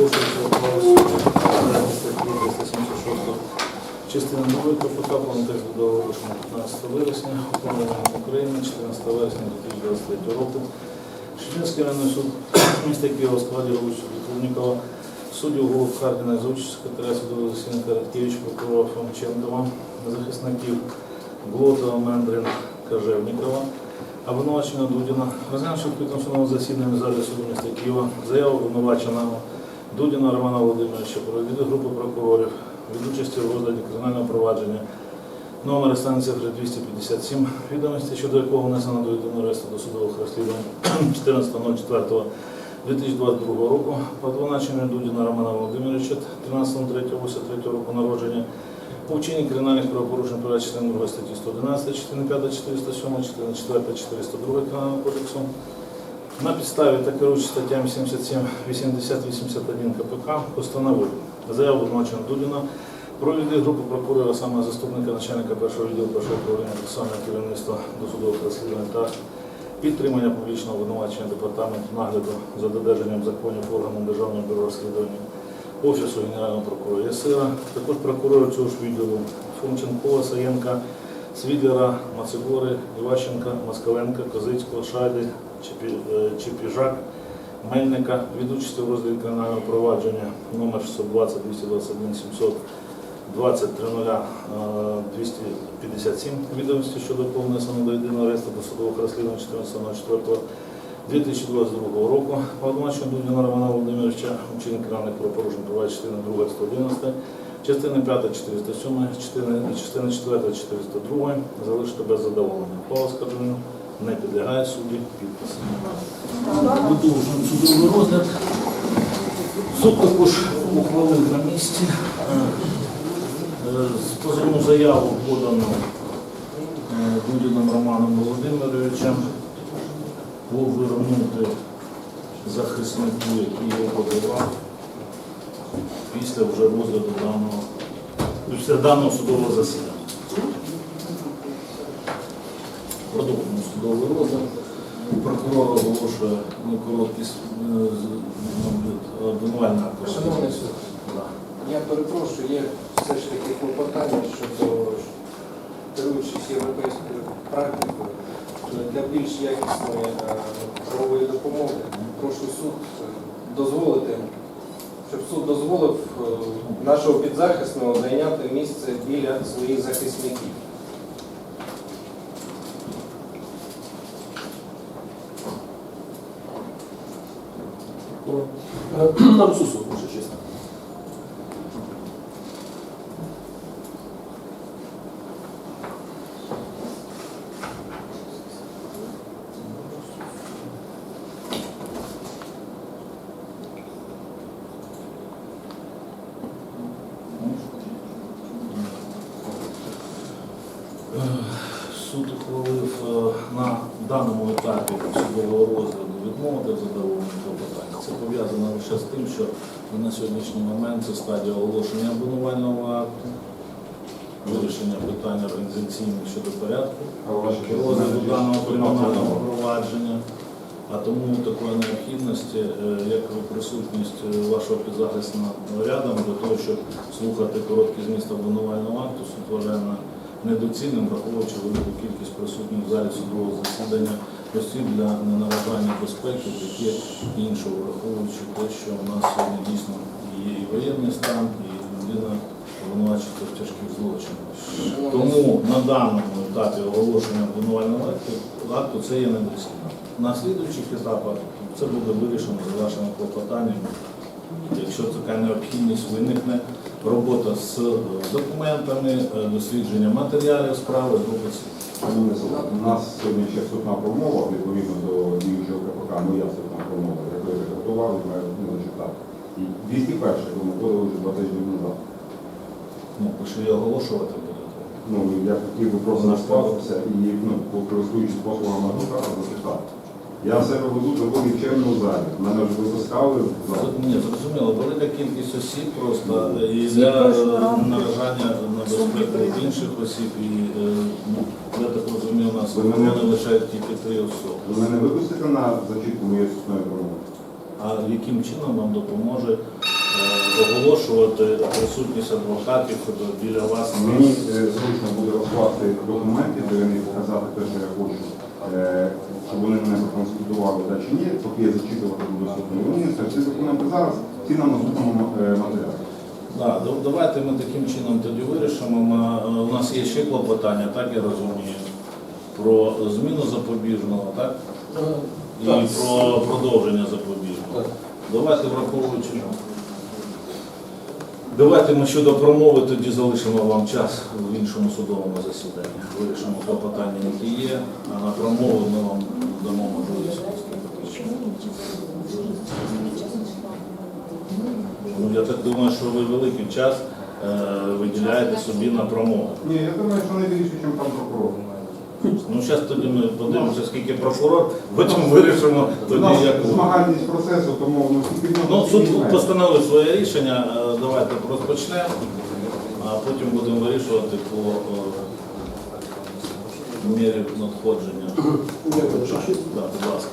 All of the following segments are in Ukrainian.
Оголошується ухвала суду статті 376 частини 2 КПК, повний текст буде оголошено 15 вересня, управління України 14 вересня 2023 року. Шевченський районний суд міста Києва складі Ровича Клубнікова, суддів Голуб Харкіна за участь секретаря судового засідання Короткевич, прокурора Фомченкова, захисників Глотова, Мендрин, Кажевнікова, обвинувачення Дудіна, розглянувши в відкритому судовому засіданні в залі суду міста Києва, заяву обвинуваченого Дудіна Романа Володимировича про групи прокурорів від участі в розгляді кримінального провадження номер станція 257, відомості щодо якого внесено до єдиного реєстру досудових розслідувань 14.04.2022 року. По обвинуваченню Дудіна Романа Володимировича 13.03.83 року народження у вчиненні кримінальних правопорушень перед частиною 2 статті 111, частини 5, 407, частини 4, 402 Кримінального кодексу на підставі та керуючи статтями 77, 80, 81 КПК постановив заяву обвинуваченого Дудіна про відвід групи прокурора, саме заступника начальника першого відділу першого управління процесуального керівництва досудових розслідувань та підтримання публічного обвинувачення департаменту нагляду за додержанням законів органом Державного бюро розслідування Офісу Генерального прокурора Ясира, також прокурора цього ж відділу Фомченкова, Саєнка, Свідлера, Мацегори, Іващенка, Москаленка, Козицького, Шайди, Чепіжак, Мельника від участі в розгляді кримінального провадження номер 620 221 700 20 257 відомості щодо повнесення до єдиного реєстру досудових розслідувань 14.04 2022 року. Обвинувачення Дудіна Романа Володимировича учинення кримінальних правопорушень провадження частини 2 111, частини 5 407, частини, частини 4 402 залишити без задоволення. Ухвала скарження не підлягає суді підпису. Продовжуємо судовий розгляд. Суд також ухвалив на місці. Е, з Позовну заяву подано е, Дудіном Романом Володимировичем повернути захиснику, який його подавав після вже розгляду даного, після даного судового засідання. Продовжуємо судовий розгляд. Прокурор оголошує короткий е, ну, обвинувальний акт. Шановний суд, я перепрошую, є все ж таки клопотання щодо керуючись європейською практикою для більш якісної е, правової допомоги. Прошу суд дозволити, щоб суд дозволив е, нашого підзахисного зайняти місце біля своїх захисників. На Русусу, може, чесно. Е, Суд ухвалив е, на даному етапі судового розгляду відмовити в задоволенні клопотання. Це пов'язано лише з тим, що на сьогоднішній момент це стадія оголошення обвинувального акту, вирішення питань організаційних щодо порядку, розгляду даного кримінального провадження. А тому такої необхідності, е, як присутність е, вашого підзахисного рядом для того, щоб слухати короткий зміст обвинувального акту, суд вважає недоцільним, враховуючи велику кількість присутніх в залі судового засідання осіб для ненаражання безпеки, таке іншого, враховуючи те, що у нас сьогодні дійсно є і воєнний стан, і людина обвинувачується в тяжких злочинах. Тому на даному етапі оголошення обвинувального акту це є недоцільно. На слідуючих етапах це буде вирішено за вашими клопотаннями. Якщо така необхідність виникне, робота з е, документами, е, дослідження матеріалів справи, суд, У нас сьогодні ще вступна промова відповідно до діючого КПК, моя вступна промова, яку я підготував маю зачитати. І 201 ми подали вже два тижні назад. Ну, її оголошувати будете. Ну, я хотів би просто назватися і, ну, користуючись послугами адвоката, зачитати. Я себе веду такому вченому залі. Мене вже випускали в зал. Ні, зрозуміло, велика кількість осіб просто е, і для наражання на безпеку інших осіб. І е, ну, я так розумію, у нас Ви мене- лише тільки три особи. Ви мене випустите на зачітку моєї вступної промови? а яким чином вам допоможе е, оголошувати присутність адвокатів біля вас? Мені е, зручно буде розкласти документи, де вони показати те, що я хочу, е, щоб вони мене проконсультували, да чи ні, поки я зачитувати буду доступно. Мені це всі документи зараз, ці на наступному е, матеріалі. Да- давайте ми таким чином тоді вирішимо. Ми- е, У нас є ще клопотання, так я розумію, про зміну запобіжного, так? І Так. про продовження запобіжного. Так. Давайте враховуючи. Давайте ми щодо промови тоді залишимо вам час в іншому судовому засіданні. Вирішимо клопотання, які є, а на промову ми вам дамо можливість. Ну, я так думаю, що ви великий час е, виділяєте собі на промову. Ні, я думаю, що не більше, ніж там прокурор. Ну, зараз тоді ми подивимося, скільки прокурор, потім вирішимо У тоді, нас як. змагальність процесу, тому ну, скільки Ну, суд відносно- постановив своє рішення, е, давайте розпочнемо, а потім будемо вирішувати по е, мірі надходження. Так, будь ласка.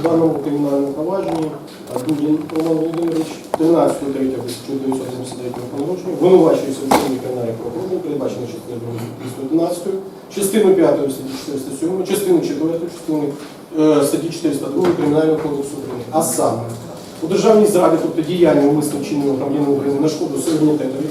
В даному кримінальному провадженні Дудін Роман Володимирович 13 третя 1973 року винувачується в чині кримінальних правопорушень, передбачено частиною 211, частиною 5 статті 407, частиною 4 частиною е, статті 402 Кримінального кодексу України. А саме, у державній зраді, тобто діяння умисно вчиненого громадянина України на шкоду суверенітетові,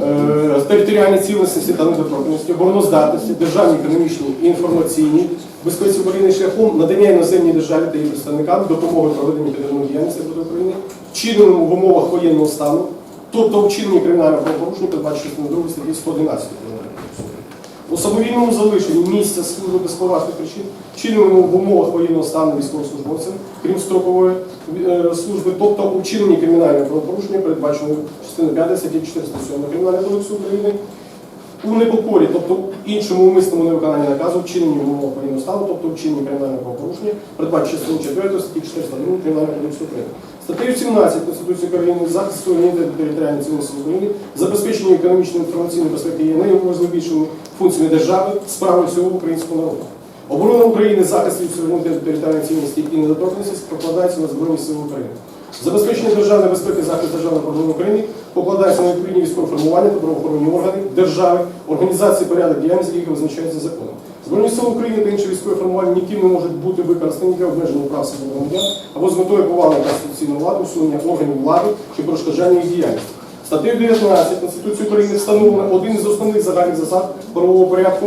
е, територіальній цілісності та недоторканності, обороноздатності, державні, економічні і інформаційні, безпеці України шляхом надання іноземній державі та її представникам допомоги проведення підривної діяльності проти України, вчиненому в умовах воєнного стану, тобто вчинені кримінального правопорушення, передбачено на 2 статті 111 Кримінального кодексу. У самовільному залишенні місця служби без поважних причин, вчиненому в умовах воєнного стану військовослужбовцям, крім строкової е, служби, тобто у вчиненні кримінального правопорушення, передбаченого частиною 5 статті 407 Кримінального кодексу України, у непокорі, тобто іншому умисному невиконанні наказу, вчиненні в умовах воєнного стану, тобто вчиненні кримінального правопорушення, передбачено частиною 4 статті 402 Кримінального кодексу України. Статтею 17 Конституції України захист суверенітету територіальної цілісності України, забезпечення економічної інформаційної безпеки є найважливішими функціями держави, справи всього українського народу. Оборона України, захист від суверенітету територіальної цілісності і недоторканності покладається на Збройні Сили України. Забезпечення державної безпеки, захист державної оборони України покладається на відповідні військові формування та правоохоронні органи держави, організації порядок діяльності, які визначаються законом. Збройні сили України та інші військові формування ніким не можуть бути використані для обмеження прав свободи громадян або з метою повалення конституційної влади, усунення органів влади чи перешкоджання їх діяльності. Статтею 19 Конституції України встановлено один із основних загальних засад правового порядку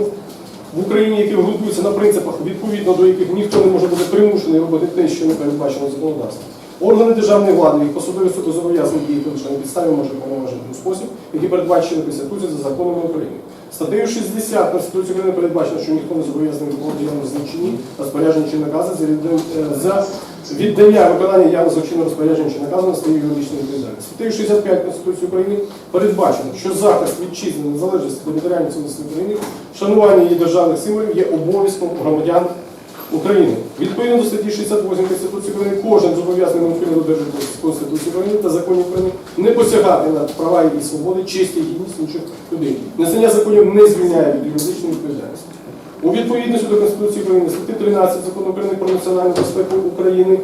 в Україні, які ґрунтуються на принципах, відповідно до яких ніхто не може бути примушений робити те, що не передбачено законодавством. Органи державної влади, їх посадові особи зобов'язані діяти лише на підставі може повноважень у спосіб, який передбачені Конституцією за законами України. Статтею 60 Конституції України передбачено, що ніхто не зобов'язаний виконувати явно злочинні розпорядження чи накази за віддання, виконання явно злочинного розпорядження чи наказу на свою юридичну відповідальність. Статтею 65 Конституції України передбачено, що захист вітчизни незалежності територіальної цілісності України, шанування її державних символів є обов'язком громадян України. Відповідно до статті 68 Конституції України, кожен зобов'язаний неухильно додержуватися Конституції України та законів України, не посягати на права і свободи, честь і гідність інших людей. Незнання законів не звільняє від юридичної відповідальності. У відповідності до Конституції України, статті 13 Закону України про національну безпеку України,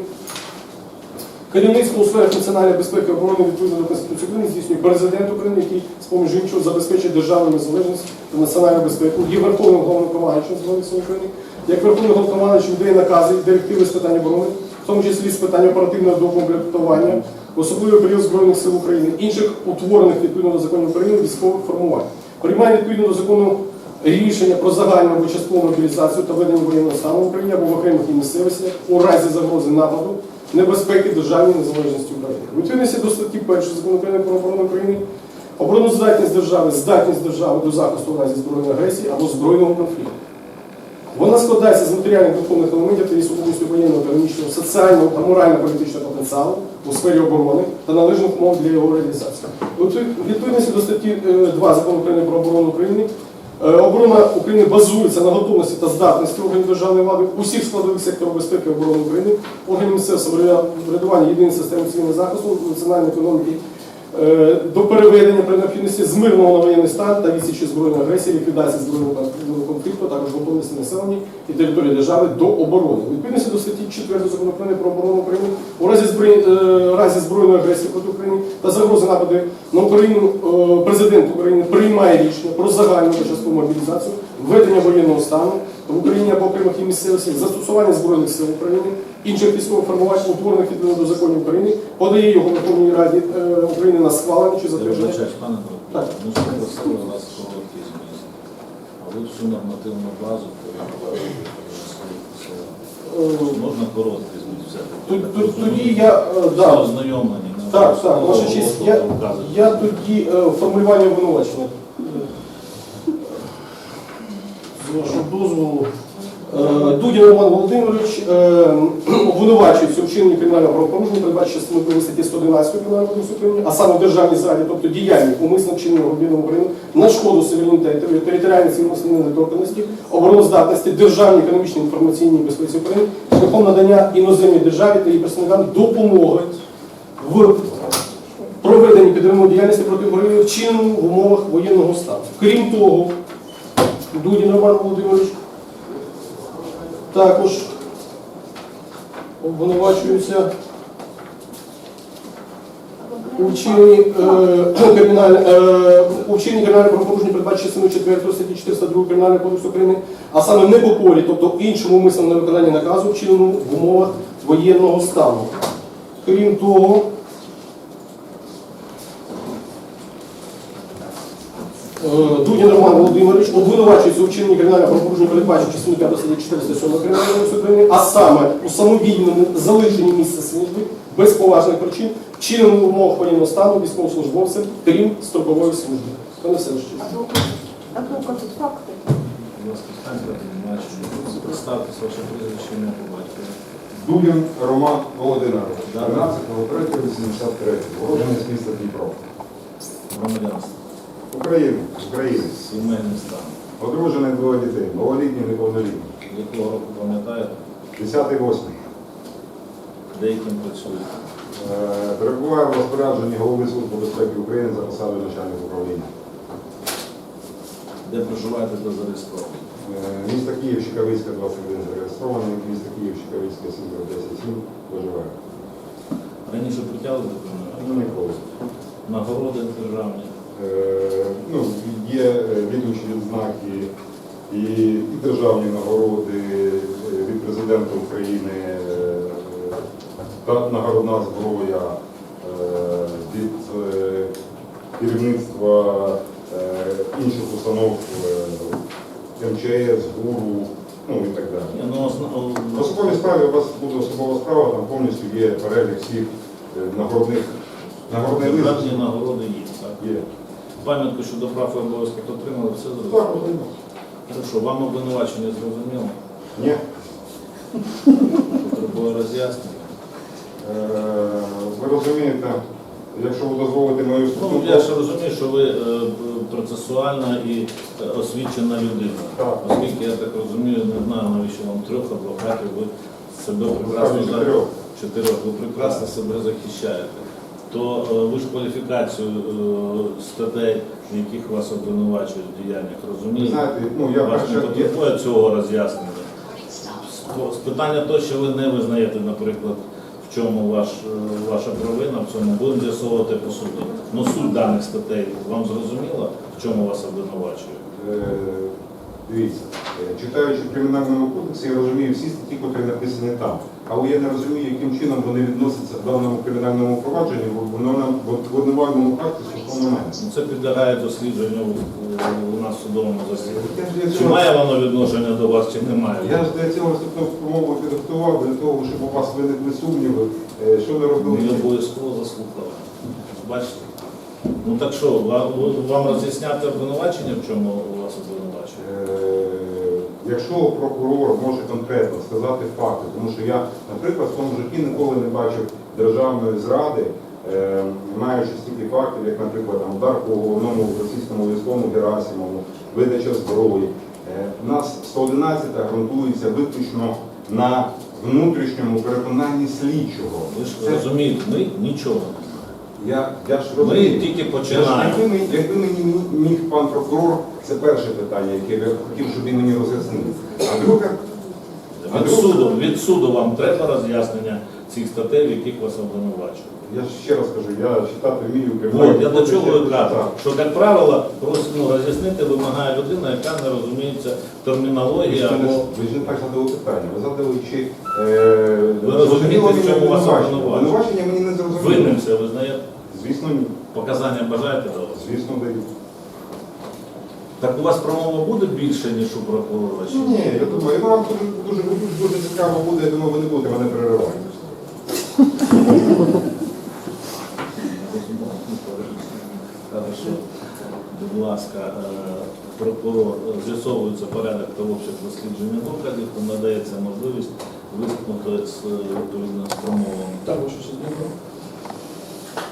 Керівництво у сферах національної безпеки оборони відповідно до Конституції України здійснює президент України, який з поміж іншого забезпечує державну незалежність та національну безпеку, є верховним головнокомандуючим Збройних сил України, як верховний головнокомандуючий видає накази і директиви з питань оборони, в тому числі з питань оперативного докомплектування, особливий період Збройних сил України, інших утворених відповідно до законів України військових формувань. Приймає відповідно до закону рішення про загальну або часткову мобілізацію та ведення воєнного стану в Україні або в окремих її місцевостях у разі загрози нападу небезпеки державній незалежності України. Відповідності до статті 1 закону України про оборону України, обороноздатність держави, здатність держави до захисту у разі збройної агресії або збройного конфлікту. Вона складається з матеріальних духовних елементів та особливості воєнного, економічного, соціального та морально-політичного потенціалу у сфері оборони та належних умов для його реалізації. Відповідності до статті е, 2 закону України про оборону України Е, Оборона України базується на готовності та здатності органів державної влади усіх складових секторів безпеки оборони України, органів місцевого самоврядування, єдиної системи цивільного захисту, національної економіки, е, до переведення при необхідності з мирного на воєнний стан та відсічі збройної агресії, ліквідації збройного конфлікту, також готовності населення і території держави до оборони. Відповідності до статті 4 закону про оборону України у разі, зброї- е, разі збройної агресії проти України та загрози нападу на Україну е, президент України приймає рішення про загальну та часткову мобілізацію, введення воєнного стану в Україні або окремих її місцевостей, застосування збройних сил України, інших військових формувань, утворених відповідно до законів України, подає його Верховній Раді е, України на схвалення чи Я затвердження. вибачаюсь, пане Так. Дмитро, ми ж попросили вас короткий зміст. А ви всю нормативну базу. Е, Можна короткий зміст все-таки? Тоді я е, Всі да, ознайомлені. не так, так, обов'язково ваша честь, я, я тоді е, формулювання обвинувачення. З вашого дозволу. Е, Дудін Роман Володимирович е, обвинувачується у вчиненні кримінального правопорушення, передбачено частиною статті 111 Кримінального кодексу України, а саме в державній зраді, тобто діяння умисно вчинення громадянина України на шкоду суверенітету, територіальної цілісної недоторканості, обороноздатності, державній економічній інформаційній безпеці України шляхом надання іноземній державі та її представникам допомоги в проведенні підривної діяльності проти України вчиненому в умовах воєнного стану. Крім того, Дудін Роман Володимирович також обвинувачується у вчиненні е, е, кримінального правопорушення передбачено частиною 4 статті 402 Кримінального кодексу України, а саме не по полі, тобто іншому умисному на виконання наказу, вчиненому в умовах воєнного стану. Крім того, Дудін Роман Володимирович обвинувачується у вчиненні кримінального правопорушення передбачено частиною 5 статті 407 Кримінального кодексу України, а саме у самовільному залишенні місця служби без поважних причин, вчиненому в умовах воєнного стану військовослужбовцем, крім строкової служби. Це не все ще. Адвокат, тут факти. Будь ласка, станьте, бачу. Представтесь ваше прізвище. Дубін Роман Володимирович, Да. 13.03.83, уродженець міста Дніпро. Громадянство. Україна, українець. Сімейний стан. Одружений двоє дітей, малолітні, неповнолітні. Якого року пам'ятаєте? 10-8. Деяким працюєте. Е, Перебуває в розпорядженні голови Служби безпеки України за посадою начальника управління. Де проживаєте та зареєстровані? Е, Місто Київ, Чекавицька, 21 зареєстрований, місто Київ, Чекавицька, 7 проживає. Раніше притягли до Ну, ніколи. Нагороди державні. Е, Ну, є відлучні відзнаки і, і державні нагороди е, від президента України е, та нагородна зброя від керівництва інших установ МЧС, ГУРу, ну і так далі. Ну, осна- В особовій справі у вас буде особова справа, там повністю є перелік всіх нагородних нагородних Державні нагороди є, так? Є. Пам'ятку щодо прав і обов'язків отримали, все зрозуміло? отримав. Хорошо, вам обвинувачення зрозуміло? Ні. Потребує роз'яснення. Е, Ви розумієте, якщо ви дозволите мою Ну, я ж розумію, що ви е, процесуальна і е, освічена людина. Так. Оскільки я так розумію, не знаю, навіщо вам трьох адвокатів, ви себе прекрасно Насправді за- чотирьох. чотирьох, ви прекрасно себе захищаєте. То е, ви ж кваліфікацію е, статей, в яких вас обвинувачують в діяннях, розумієте? знаєте, ну я Вас не потребує цього роз'яснення. З- питання то, що ви не визнаєте, наприклад, в чому ваш, е, ваша провина, в цьому будемо з'ясовувати по суду. Ну суть даних статей вам зрозуміло, в чому вас обвинувачують? Е, Дивіться, е, читаючи в кримінальному кодексі, я розумію всі статті, які написані там. Але я не розумію, яким чином вони відносяться в даному кримінальному провадженні в обвинувальному- в обвинувальному акті стосовно мене. Це підлягає дослідженню у- нас в судовому засіданні. Чи має воно відношення до вас, чи не має? Я ж для цього вступну промову підготував, для того, щоб у вас виникли сумніви, е, що не робили. Ми обов'язково заслухали. Бачите? Ну так що, вам роз'ясняти обвинувачення, в чому у вас обвинувачують? Е, Якщо прокурор може конкретно сказати факти, тому що я, наприклад, в своєму житті ніколи не бачив державної зради, е, маючи стільки фактів, як, наприклад, удар по головному російському військовому Герасимову, видача зброї. Е, У нас 111 ґрунтується виключно на внутрішньому переконанні слідчого. Ви ж Це- розумієте, ми нічого. Я, я ж Ми тільки починаємо. Якби мені, міг пан прокурор, це перше питання, яке я хотів, щоб він мені роз'яснив. А друге, Від суду, від суду вам треба роз'яснення цих статей, в яких вас обвинувачують. я ще раз кажу, я читати вмію Вот, я до чого і кажу, що, як правило, ну, роз'яснити вимагає людина, яка не розуміється термінології ж, не, або ви ж не так задали питання. Ви задали, чи е, Ви розумієте, в чому вас обвинувачення. винним це визнаєте. Звісно, ні. Показання бажаєте давати? Звісно, даю. Так у вас промова буде більше, ніж у прокурора? чи Ні, я думаю, вам дуже, дуже, дуже цікаво буде, я думаю, ви не будете мене переривати. Хорошо. Будь ласка, е, прокурор е, з'ясовується порядок та обсяг дослідження доказів, то надається можливість виступити з е, відповідно з промовами. Так, ваша честь, дякую.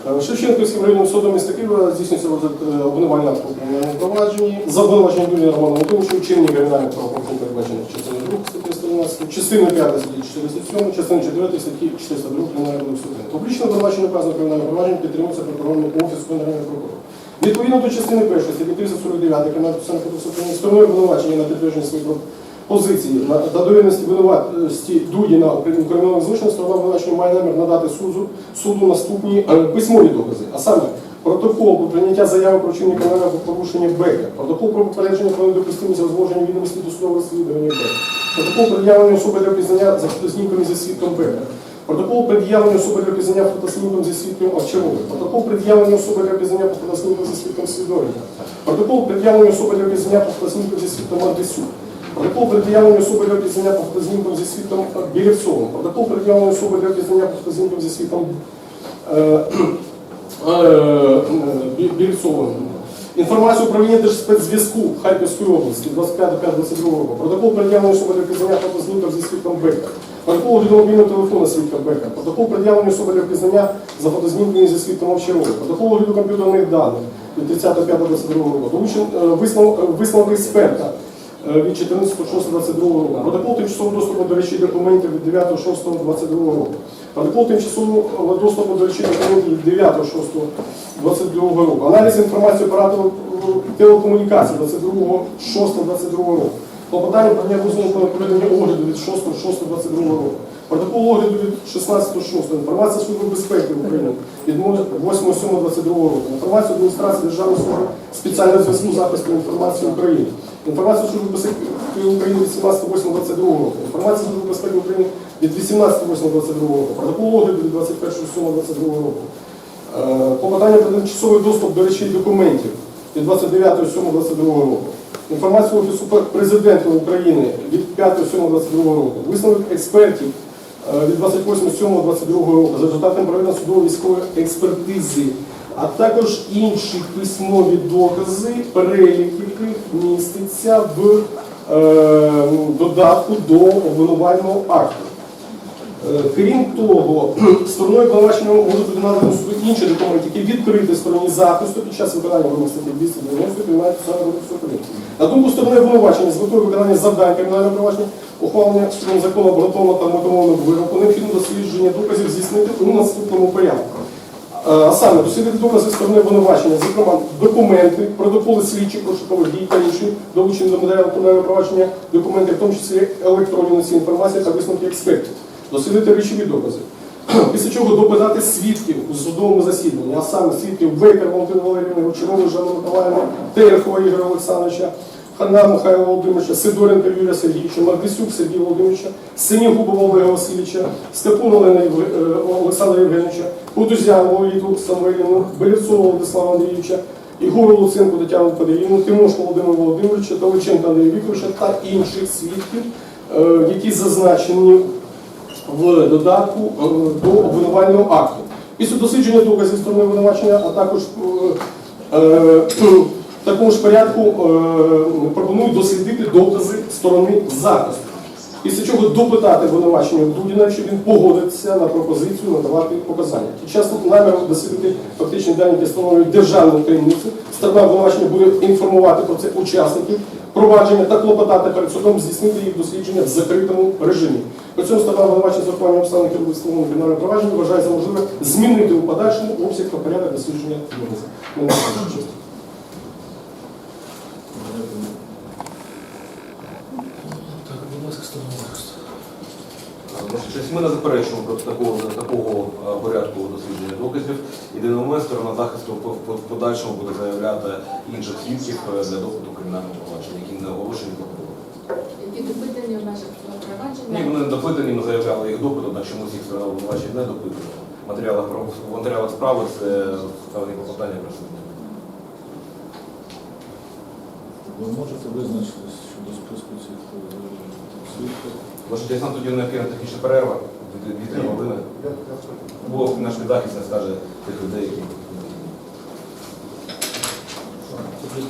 Шевченківським районним судом міста Києва здійснюється розгляд е, обвинувального кримінальному провадженні. За обвинувачення Юлії Роману Антоновичу вчинення кримінальних правопорушень передбачених частиною 2 статті 112, частиною 5 статті 407, частиною 4 статті 402 Кримінального кодексу України. Публічне обвинувачення кримінального провадження підтримується прокурором Офісу Генерального прокурора. Відповідно до частини 1 статті 349 Кримінального кодексу України, стороною обвинувачення на підтвердження своїх позиції. Та довіреності винуватості Дудіна у крим- у кримінальному злочині сторона обвинувачення має намір надати суду, суду наступні е, письмові докази, а саме протокол про прийняття заяви про вчинення кримінального порушення Бека, протокол про попередження про недопустимість розложення відомості до судового розслідування Бека, протокол пред'явлення особи для пізнання за фотознімками зі свідком Бека, протокол пред'явлення особи для пізнання фотознімком зі свідком Овчаровим, протокол пред'явлення особи для пізнання фотознімком зі свідком Свідоріна, протокол пред'явлення особи для пізнання фотознімком зі свідком Мардисюк, Протокол пред'явлення особи для пізнання по фотознімкам зі світом Білівцовим. Протокол пред'явлення особи для пізнання по фотознімкам зі світом Бі- Білівцовим. Інформацію управління Держспецзв'язку Харківської області 25.5.22 року. Протокол пред'явлення особи для пізнання фотознімкам зі світом Бека. Протокол огляду мобільного телефону свідка Бека. Протокол пред'явлення особи для пізнання за фотознімками зі світом Овчаровим. Протокол огляду комп'ютерних даних від 30.5.22 року. Долучен е, висновок, висновок експерта від 14.06.22 року. Протокол тимчасового доступу до речей документів від 9.06.22 року. Протокол тимчасового доступу до речей документів від 9.06.22 року. Аналіз інформації оператору е, телекомунікацій 22.06.22 року. Клопотання про дозволу на проведення огляду від 6.06.22 року. Протокол огляду від 16.06. Інформація Служби безпеки України від 8.07.22 року. Інформація адміністрації Державної служби спеціального зв'язку захисту інформації України. Інформація Служби безпеки України від 17.08.22 року. Інформація Служби безпеки України від 18.08.22 року. Протокол огляду від 21.07.22 року. Е, Клопотання про тимчасовий доступ до речей документів від 29.07.22 року. Інформацію Офісу Президента України від 5.07.22 року. Висновок експертів е, від 28.07.22 року за результатом проведення судово-військової експертизи, а також інші письмові докази, перелік яких міститься в е, додатку до обвинувального акту. Е, Крім того, стороною обвинувачення можуть бути надані інші документи, які відкриті стороні захисту під час виконання вимог статті 290 Кримінального процесуального кодексу України. На думку сторони обвинувачення з метою виконання завдань кримінального провадження, ухвалення судом закону обґрунтовано та мотивованого вироку, необхідно дослідження доказів здійснити у наступному порядку. Е, А саме дослідити докази сторони обвинувачення, зокрема документи, протоколи слідчих розшукових дій та інші долучені до матеріалу кримінального провадження, документи, в тому числі електронні носії інформації та висновки експертів, дослідити речові докази. Після чого допитати свідків у судовому засіданні, а саме свідків Бейкер Валентина Валерійовна, Гучарову Жанна Миколаївна, Терехова Ігоря Олександровича, Хана Михайла Володимировича, Сидоренка Юрія Сергійовича, Мардисюк Сергія Володимировича, Синігубова Олега Васильовича, Степун Олена е, Олександра Євгеновича, Кудузян Лоліту Самвеліну, Белецова Владислава Андрійовича, Ігору Луценку Тетяну Петрівну, Тимошко Володимира Володимировича, Толиченка Андрія Вікторовича та інших свідків, е, які зазначені в додатку е, до обвинувального акту. Після дослідження доказів сторони обвинувачення, а також в такому ж порядку е, пропоную дослідити докази сторони захисту. Після чого допитати обвинувачення Дудіна, що він погодиться на пропозицію надавати показання. Під час наміру дослідити фактичні дані, які встановлюють державну таємницю, сторона обвинувачення буде інформувати про це учасників провадження та клопотати перед судом здійснити їх дослідження в закритому режимі. При цьому сторона обвинувачення за ухвалення обставин встановленого кримінального провадження вважає за можливе змінити у подальшому обсяг та порядок дослідження доказів. Ну, не знаю, що чесно. Так, будь ласка, сторона захисту. Ваша честь, Ми не заперечуємо проти такого, такого е, порядку дослідження доказів. Єдиний момент сторона захисту в подальшому буде заявляти інших свідків е, для допиту кримінального провадження, які не оголошені прокурором. які допитані в межах цього Ні, провадження. вони не допитані, ми заявляли їх допит, однак чомусь їх сторона обвинувачення не допитувала. В матеріалах, про- в матеріалах справи це вставлені клопотання присутні. Ви можете визначитись щодо списку цих е, свідків? Ваша честь, нам тоді необхідна технічна перерва, дві-три години. Бо наш підзахисник скаже тих людей, які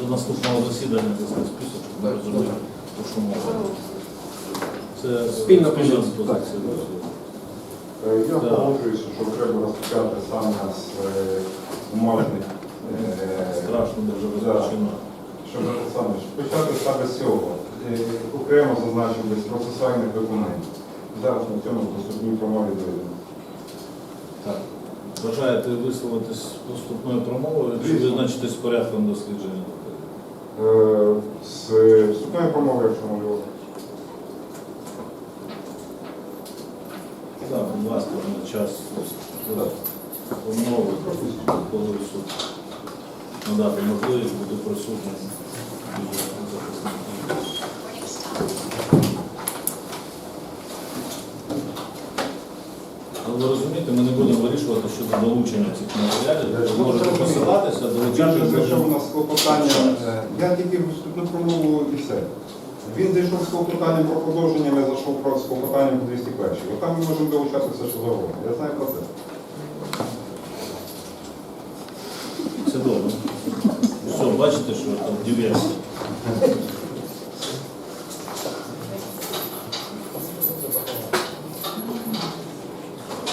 до наступного засідання за цей список, щоб ми розуміли, про що мова. Це Спільна позиція. Е, Я погоджуюся, що треба розпочати саме з е, бумажних, е, Страшно саме щоб почати саме з цього. Е, Окремо зазначив десь процесуальних документів. Зараз на цьому доступній промові дойдемо. Так. Бажаєте висловитись поступною промовою чи визначитись з порядком дослідження? Е, З вступної промови, якщо можливо. Так, будь ласка, на час промови, коли суд надати можливість бути присутнім. біля захисників. Але розумієте, ми не будемо вирішувати щодо долучення цих матеріалів. Ви можете посилатися, Я вже зайшов у нас клопотання. е, Я тільки вступну промову і все. Він зайшов з клопотанням про продовження, я зайшов про з клопотанням по 201. От там ми можемо долучати все, що завгодно. Я знаю про це. Це добре. Все, бачите, що там диверсія.